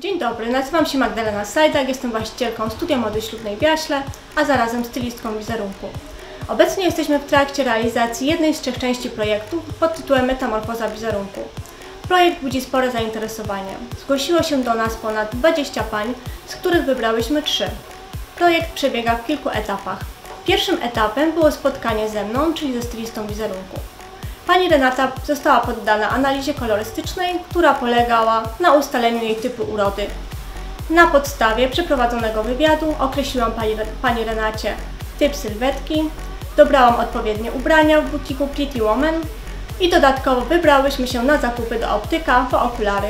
Dzień dobry, nazywam się Magdalena Sajdak, jestem właścicielką Studia Mody Ślubnej w Jaśle, a zarazem stylistką wizerunku. Obecnie jesteśmy w trakcie realizacji jednej z trzech części projektu pod tytułem Metamorfoza wizerunku. Projekt budzi spore zainteresowanie. Zgłosiło się do nas ponad 20 pań, z których wybrałyśmy trzy. Projekt przebiega w kilku etapach. Pierwszym etapem było spotkanie ze mną, czyli ze stylistą wizerunku. Pani Renata została poddana analizie kolorystycznej, która polegała na ustaleniu jej typu urody. Na podstawie przeprowadzonego wywiadu określiłam pani, pani Renacie typ sylwetki, dobrałam odpowiednie ubrania w butiku Pretty Woman i dodatkowo wybrałyśmy się na zakupy do optyka po okulary.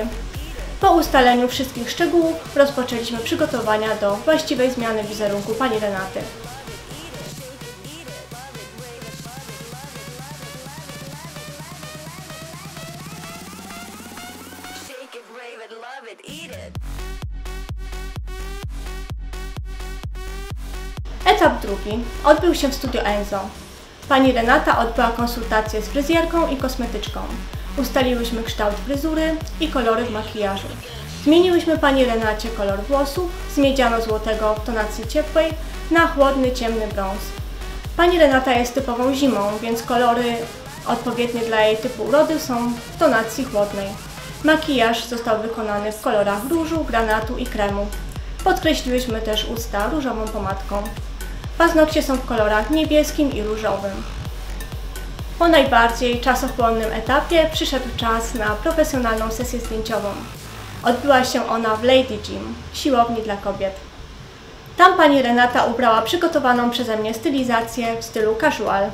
Po ustaleniu wszystkich szczegółów rozpoczęliśmy przygotowania do właściwej zmiany wizerunku pani Renaty. Etap drugi odbył się w studio Enzo. Pani Renata odbyła konsultację z fryzjerką i kosmetyczką. Ustaliłyśmy kształt fryzury i kolory w makijażu. Zmieniłyśmy pani Renacie kolor włosów z miedziano-złotego w tonacji ciepłej na chłodny, ciemny brąz. Pani Renata jest typową zimą, więc kolory odpowiednie dla jej typu urody są w tonacji chłodnej. Makijaż został wykonany w kolorach różu, granatu i kremu. Podkreśliłyśmy też usta różową pomadką. Paznokcie są w kolorach niebieskim i różowym. Po najbardziej czasochłonnym etapie przyszedł czas na profesjonalną sesję zdjęciową. Odbyła się ona w Lady Gym, siłowni dla kobiet. Tam pani Renata ubrała przygotowaną przeze mnie stylizację w stylu casual.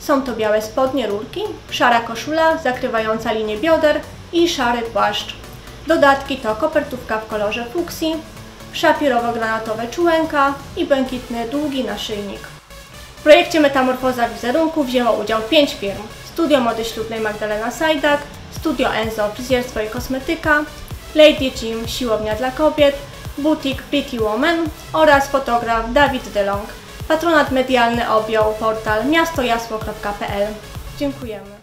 Są to białe spodnie rurki, szara koszula zakrywająca linię bioder i szary płaszcz. Dodatki to kopertówka w kolorze fuksji, szafirowo-granatowe czułenka i błękitny długi naszyjnik. W projekcie Metamorfoza wizerunku wzięło udział 5 firm. Studio Mody Ślubnej Magdalena Sajdak, Studio Enzo Fryzjerstwo i Kosmetyka, Lady Gym Siłownia dla Kobiet, Butik Pretty Woman oraz fotograf Dawid DeLong. Patronat medialny objął portal miastojasło.pl. Dziękujemy.